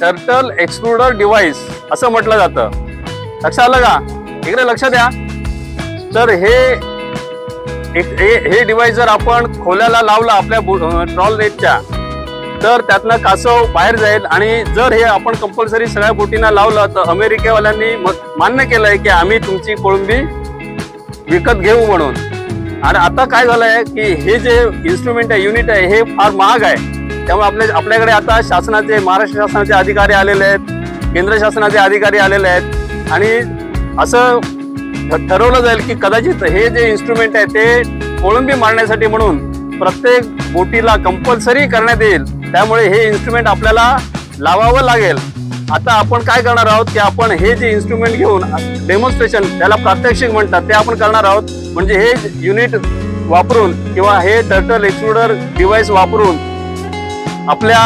Turtle exploder device असं म्हटलं जातं. लक्षात आलं का? इकडे लक्ष द्या. तर हे एक- हे हे डिव्हाइस जर आपण खोल्याला लावलं आपल्या ट्रॉल नेटच्या तर त्यातनं कासव बाहेर जाईल आणि जर हे आपण कंपल्सरी सगळ्या बोटींना लावलं तर अमेरिकेवाल्यांनी म- मान्य केलंय की आम्ही तुमची कोळंबी विकत घेऊ म्हणून. आणि आता काय झालंय की हे जे इन्स्ट्रुमेंट आहे युनिट आहे हे फार महाग आहे. त्यामुळे आपल्या आपल्याकडे आता शासनाचे महाराष्ट्र शासनाचे अधिकारी आलेले आहेत केंद्र शासनाचे अधिकारी आलेले आहेत. आणि असं ठरवलं जाईल की कदाचित हे जे इन्स्ट्रुमेंट आहे ते कोळंबी मारण्यासाठी म्हणून प्रत्येक बोटीला कंपल्सरी करण्यात येईल. त्यामुळे हे इन्स्ट्रुमेंट आपल्याला लावावं लागेल. आता आपण काय करणार आहोत की आपण हे जे इन्स्ट्रुमेंट घेऊन डेमॉन्स्ट्रेशन त्याला प्रात्यक्षिक म्हणतात ते आपण करणार आहोत. म्हणजे हे युनिट वापरून किंवा हे टर्टल एक्सप्लोडर डिव्हाइस वापरून आपल्या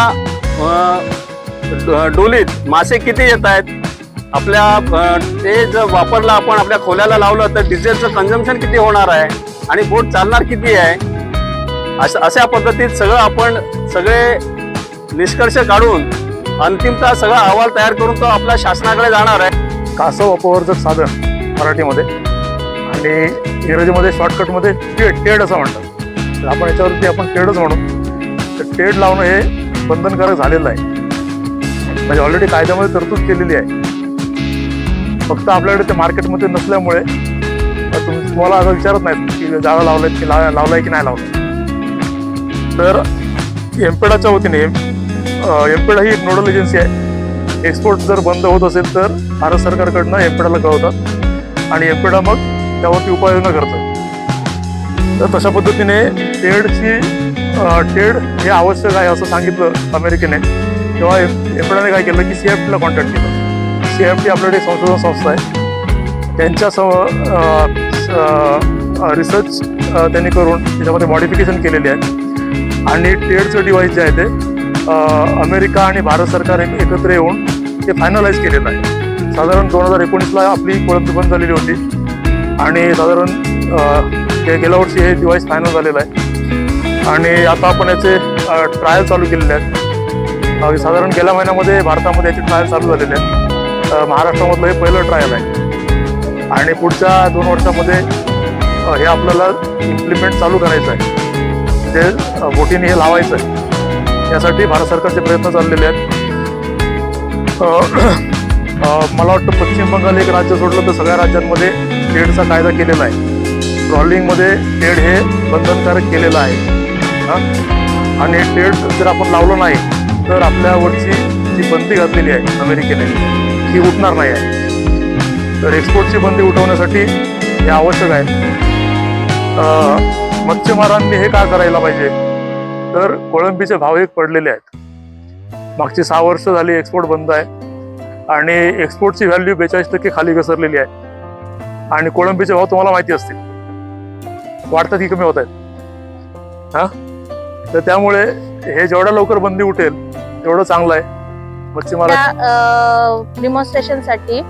डोलीत मासे किती येत आहेत? आपल्या ते जर वापरलं आपण आपल्या खोल्याला लावलं तर डिझेलचं कन्झम्पन किती होणार आहे? आणि बोट चालणार किती आहे? असं अशा पद्धतीत सगळं आपण सगळे निष्कर्ष काढून अंतिमतः सगळा अहवाल तयार करून तो आपल्या शासनाकडे जाणार आहे. कासव अपवर्जक साधन मराठीमध्ये आणि इंग्रजीमध्ये शॉर्टकटमध्ये टेड टेड असं म्हणतात. तर आपण याच्यावरती आपण टेडच म्हणू. तर टेड लावणं हे बंधनकारक झालेलं आहे. म्हणजे ऑलरेडी कायद्यामध्ये तरतूद केलेली आहे. फक्त आपल्याकडे ते मार्केटमध्ये नसल्यामुळे तुम्हाला असं विचारत नाहीत की जागा लावलाय की लाव लावलाय की नाही लावलं तर एमपेडाच्या वतीने एमपेडा ही एक नोडल एजन्सी आहे. एक्सपोर्ट जर बंद होत असेल तर भारत सरकारकडनं एमपेडाला कळवतात. आणि एमपेडा मग त्यावरती उपाययोजना करतं तर तशा पद्धतीने टेडची टेड हे आवश्यक आहे असं सांगितलं अमेरिकेने. तेव्हा एफडाने काय केलं की सी एफ टीला कॉन्टॅक्ट केलं. सी एफ टी आपल्याकडे संशोधन संस्था आहे. त्यांच्या रिसर्च त्यांनी करून त्याच्यामध्ये मॉडिफिकेशन केलेली आहे. आणि टेडचं डिवाईस जे आहे ते अमेरिका आणि भारत सरकार एकत्र येऊन ते फायनलाइज केलेलं आहे. साधारण दोन हजार एकोणीसला आपली कोळंबी बंद झालेली होती. आणि साधारण गेल्या वर्षी हे डिवाईस फायनल झालेलं आहे. आणि आता आपण याचे ट्रायल चालू केलेले आहेत. साधारण गेल्या महिन्यामध्ये भारतामध्ये याचे ट्रायल चालू झालेले आहेत. महाराष्ट्रामधलं हे पहिलं ट्रायल आहे. आणि पुढच्या दोन वर्षामध्ये हे आपल्याला इम्प्लिमेंट चालू करायचं आहे. जे बोटीने हे लावायचं आहे. यासाठी भारत सरकारचे प्रयत्न चाललेले आहेत. मला वाटतं पश्चिम बंगाल एक राज्य सोडलं तर सगळ्या राज्यांमध्ये टेडचा कायदा केलेला आहे. ट्रॉलिंगमध्ये टेड हे बंधनकारक केलेलं आहे. हा? आणि टेड जर आपण लावलं नाही तर आपल्यावरची जी बंदी घातलेली आहे अमेरिकेने ही उठणार नाही आहे. तर एक्सपोर्टची बंदी उठवण्यासाठी हे आवश्यक आहे. अ, मच्छीमारांनी हे काय करायला पाहिजे? तर कोळंबीचे भाव एक पडलेले आहेत. मागची सहा वर्ष झाली एक्सपोर्ट बंद आहे. आणि एक्सपोर्टची व्हॅल्यू बेचाळीस टक्के खाली घसरलेली आहे. आणि कोळंबीचे भाव तुम्हाला माहिती असतील. वाढतात की कमी होत आहेत? हां? तर त्यामुळे हे जेवढ्या लवकर बंदी उठेल तेवढं चांगलं आहे. मच्छीमारा त्या डिमॉन्स्ट्रेशनसाठी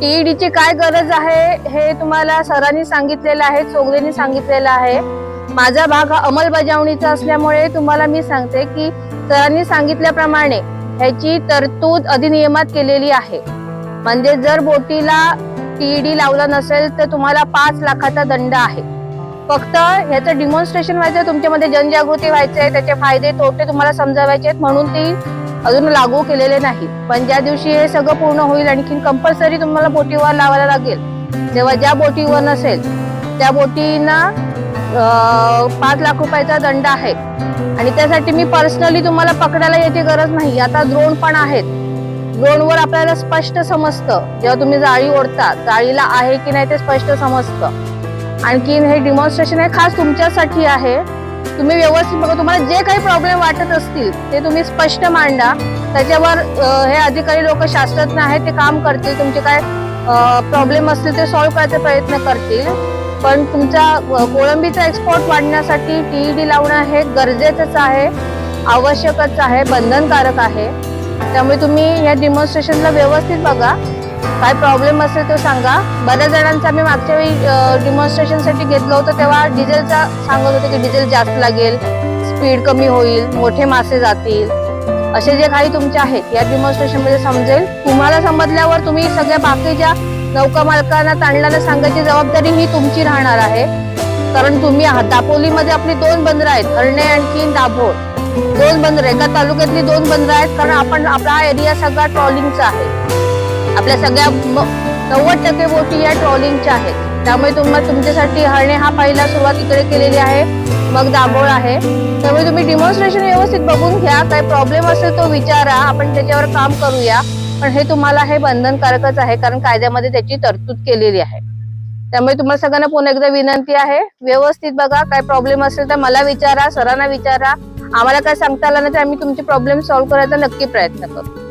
टीईडी ची काय गरज आहे हे तुम्हाला सरांनी सांगितलेलं आहे चोगलेनी सांगितलेलं आहे. माझा भाग हा अंमलबजावणीचा असल्यामुळे तुम्हाला मी सांगते की सरांनी सांगितल्याप्रमाणे ह्याची तरतूद अधिनियमात केलेली आहे. म्हणजे जर बोटीला टीईडी लावला नसेल तर तुम्हाला पाच लाखाचा दंड आहे. फक्त ह्याचं डिमॉन्स्ट्रेशन व्हायचं तुमच्यामध्ये जनजागृती व्हायची आहे त्याचे फायदे तोटे तुम्हाला समजावायचे आहेत म्हणून ती अजून लागू केलेले नाही. पण ज्या दिवशी हे सगळं पूर्ण होईल आणखी कंपल्सरी तुम्हाला बोटीवर लावायला लागेल. तेव्हा ज्या बोटीवर नसेल त्या बोटींना पाच लाख रुपयाचा दंड आहे. आणि त्यासाठी मी पर्सनली तुम्हाला पकडायला याची गरज नाही. आता द्रोण पण आहेत. ड्रोनवर आपल्याला स्पष्ट समजतं. जेव्हा तुम्ही जाळी ओढता जाळीला आहे की नाही ते स्पष्ट समजतं. आणखीन हे डिमॉन्स्ट्रेशन हे खास तुमच्यासाठी आहे. तुम्ही व्यवस्थित बघा तुम्हाला जे काही प्रॉब्लेम वाटत असतील ते तुम्ही स्पष्ट मांडा. त्याच्यावर हे अधिकारी लोक शास्त्रज्ञ आहेत ते काम करतील. तुमचे काय प्रॉब्लेम असतील ते सॉल्व्ह करायचा प्रयत्न करतील. पण तुमचा कोळंबीचा एक्सपोर्ट वाढण्यासाठी टीईडी लावणं हे गरजेचंच आहे आवश्यकच आहे बंधनकारक आहे. त्यामुळे तुम्ही या डिमॉन्स्ट्रेशनला व्यवस्थित बघा. काय प्रॉब्लेम असेल तो सांगा. बऱ्याच जणांचा आम्ही मागच्या वेळी डिमॉन्स्ट्रेशनसाठी घेतलं होतं तेव्हा डिझेलचा सांगत होते की डिझेल जास्त लागेल स्पीड कमी होईल मोठे मासे जातील. असे जे काही तुमचे आहेत या डिमॉन्स्ट्रेशनमध्ये समजेल. तुम्हाला समजल्यावर तुम्ही सगळ्या बाकीच्या नौका मालकांना ताणल्याला सांगायची जबाबदारी ही तुमची राहणार आहे. कारण तुम्ही आहात. दापोलीमध्ये आपली दोन बंदरं आहेत हरणे आणखी दाभोळ. दोन बंदर एका तालुक्यातली दोन बंदर आहेत कारण आपण आपला हा एरिया सगळा ट्रॉलिंगचा आहे. आपल्या सगळ्या नव्वद टक्के बोटी या ट्रॉलिंगच्या आहेत. त्यामुळे तुम्हाला तुमच्यासाठी हरणे हा पहिला सुरुवात इकडे केलेली आहे. मग दाभोळ आहे. त्यामुळे तुम्ही डिमॉन्स्ट्रेशन व्यवस्थित बघून घ्या. काय प्रॉब्लेम असेल तो विचारा. आपण त्याच्यावर काम करूया. पण हे तुम्हाला हे बंधनकारकच आहे. कारण कायद्यामध्ये त्याची तरतूद केलेली आहे. त्यामुळे तुम्हाला सगळ्यांना पुन्हा एकदा विनंती आहे. व्यवस्थित बघा. काय प्रॉब्लेम असेल तर मला विचारा. सरांना विचारा. आम्हाला काय सांगता आलं नाही तर आम्ही तुमचे प्रॉब्लेम सॉल्व्ह करायचा नक्की प्रयत्न करू.